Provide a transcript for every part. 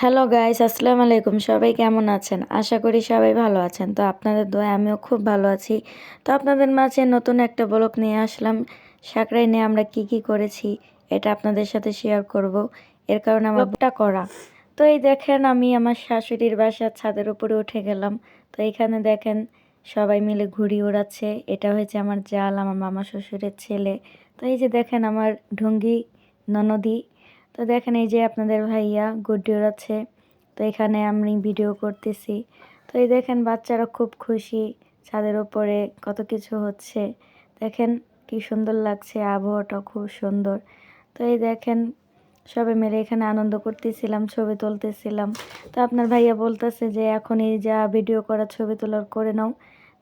Hello guys আসসালামু আলাইকুম সবাই কেমন আছেন? আশা করি সবাই ভালো আছেন। তো আপনাদের দোয়া আমিও খুব ভালো আছি। তো আপনাদের মাঝে নতুন একটা ব্লগ নিয়ে আসলাম। সাকরাই নিয়ে আমরা কি কি করেছি এটা আপনাদের সাথে শেয়ার করব। এর কারণে আমার ব্লগটা করা। তো এই দেখেন আমি আমার শাশুড়ির বাসার ছাদের উপরে উঠে গেলাম। তো এখানে দেখেন সবাই মিলে ঘুড়ি ওড়াচ্ছে। এটা হয়েছে আমার জাল আমার মামা শ্বশুরের ছেলে। তো এই যে দেখেন আমার ঢঙ্গি ননদি তো দেখেন এই যে আপনাদের ভাইয়া গুড্ডি আছে তো এখানে আমি ভিডিও করতেছি। তো এই দেখেন বাচ্চারা খুব খুশি ছাদের ওপরে কত কিছু হচ্ছে। দেখেন কি সুন্দর লাগছে, আবহাওয়াটা খুব সুন্দর। তো এই দেখেন সবাই মিলে এখানে আনন্দ করতেছিলাম, ছবি তুলতেছিলাম। তো আপনার ভাইয়া বলতেছে যে, এখন এই যা ভিডিও করা, ছবি তোলার করে নাও।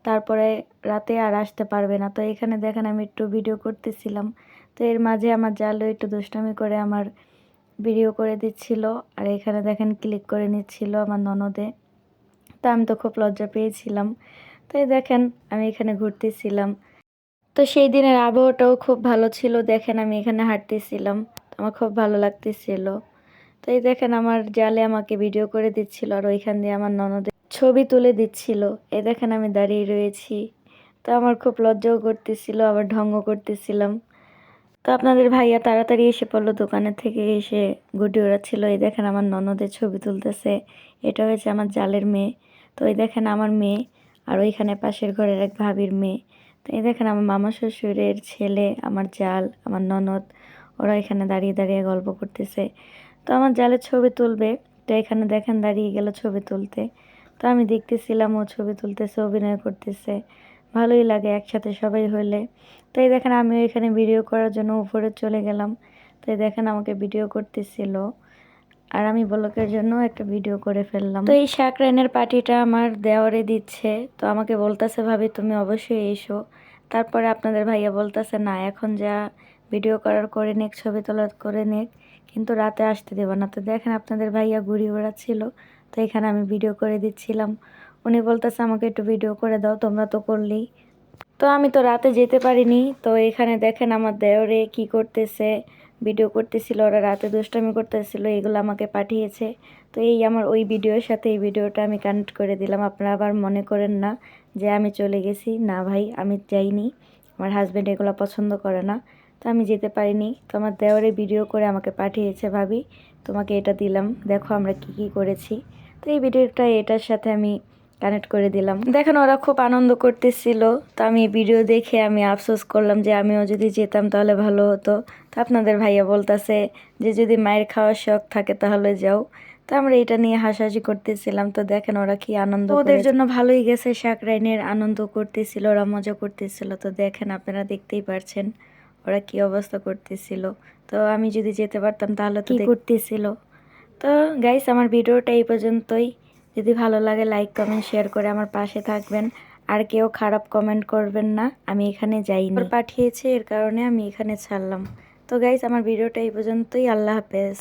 তারপরে রাতে আর আসতে পারবে না। তো এখানে দেখেন আমি একটু ভিডিও করতেছিলাম। তো এর মাঝে আমার জালও একটু দুষ্টামি করে আমার ভিডিও করে দিচ্ছিল, আর এখানে দেখেন ক্লিক করে নিচ্ছিল আমার ননদে। তো আমি তো খুব লজ্জা পেয়েছিলাম। তাই দেখেন আমি এখানে ঘুরতেছিলাম। তো সেই দিনের আবহাওয়াটাও খুব ভালো ছিল, দেখেন আমি এখানে হাঁটতেছিলাম। আমার খুব ভালো লাগতেছিল। তো এই দেখেন আমার জালে আমাকে ভিডিও করে দিচ্ছিল, আর ওইখান দিয়ে আমার ননদে ছবি তুলে দিচ্ছিল। এই দেখেন আমি দাঁড়িয়ে রয়েছি। তো আমার খুব লজ্জাও করতেছিল, আবার ঢঙ্গ করতেছিলাম। তো আপনাদের ভাইয়া তাড়াতাড়ি এসে পড়ল, দোকানের থেকে এসে গুডি ওড়াচ্ছিল, এই দেখেন আমার ননদের ছবি তুলতেছে, এটা হয়েছে আমার জালের মেয়ে, তো এই দেখেন আমার মেয়ে, আর ওইখানে পাশের ঘরের এক ভাবির মেয়ে, তো এই দেখেন আমার মামা শ্বশুরের ছেলে, আমার জাল, আমার ননদ, ওরা এখানে দাঁড়িয়ে দাঁড়িয়ে গল্প করতেছে, তো আমার জালের ছবি তুলবে, তো এখানে দেখেন দাঁড়িয়ে গেল ছবি তুলতে, তো আমি দেখতেছিলাম ও ছবি তুলতেছে, অভিনয় করতেছে ভালোই লাগে একসাথে সবাই হলে। তো এই দেখেন আমিও এখানে ভিডিও করার জন্য উপরে চলে গেলাম। তো এই দেখেন আমাকে ভিডিও করতেছিল। আর আমি ব্লকের জন্য একটা ভিডিও করে ফেললাম। তো এই শাকরাইনের পার্টিটা আমার দেওয়ারে দিচ্ছে। তো আমাকে বলতেছে, ভাবি, তুমি অবশ্যই এসো। তারপরে আপনাদের ভাইয়া বলতেছে, না, এখন যা ভিডিও করার করে নেক, ছবি তোলার করে নেক, কিন্তু রাতে আসতে দেবো না। তো দেখেন আপনাদের ভাইয়া ঘুরি ওড়াচ্ছিল। তো এখানে আমি ভিডিও করে দিচ্ছিলাম। উনি বলতেছে, আমাকে একটু ভিডিও করে দাও, তোমরা তো করলেই। তো আমি তো রাতে যেতে পারিনি। তো এখানে দেখেন আমার দেওরে কি করতেছে ভিডিও করতেছিল, ওরা রাতে দুষ্টামি করতেছিল, এগুলো আমাকে পাঠিয়েছে। তো এই আমার ওই ভিডিওর সাথে এই ভিডিওটা আমি কানেক্ট করে দিলাম। আপনারা আবার মনে করেন না যে আমি চলে গেছি। না ভাই, আমি যাইনি। আমার হাজব্যান্ড এগুলো পছন্দ করে না। তো আমি যেতে পারিনি। তো আমার দেওয়ারে ভিডিও করে আমাকে পাঠিয়েছে ভাবি। তোমাকে এটা দিলাম। দেখো আমরা কি কি করেছি। তো এই ভিডিওটা এটার সাথে আমি কানেক্ট করে দিলাম। দেখেন ওরা খুব আনন্দ করতেছিল। তো আমি ভিডিও দেখে আমি আফসোস করলাম যে আমিও যদি যেতাম তাহলে ভালো হতো। তো আপনাদের ভাইয়া বলতেছে যে যদি মায়ের খাওয়ার শখ থাকে তাহলে যাও। তো আমরা এটা নিয়ে হাসাহাসি করতেছিলাম। তো দেখেন ওরা কি আনন্দ ওদের জন্য ভালোই গেছে। শাক রাইনের আনন্দ করতেছিল ওরা মজা করতেছিল। তো দেখেন আপনারা দেখতেই পারছেন ওরা কি অবস্থা করতেছিল। তো আমি যদি যেতে পারতাম তাহলে তো করতেছিল? তো গাইস আমার ভিডিওটা এই পর্যন্তই। যদি ভালো লাগে লাইক কমেন্ট শেয়ার করে আমার পাশে থাকবেন। আর কেউ খারাপ কমেন্ট করবেন না, আমি এখানে যাইনি। পাঠিয়েছে, এর কারণে আমি এখানে ছাড়লাম। তো গাইজ আমার ভিডিওটা এই পর্যন্তই, আল্লাহ হাফেজ।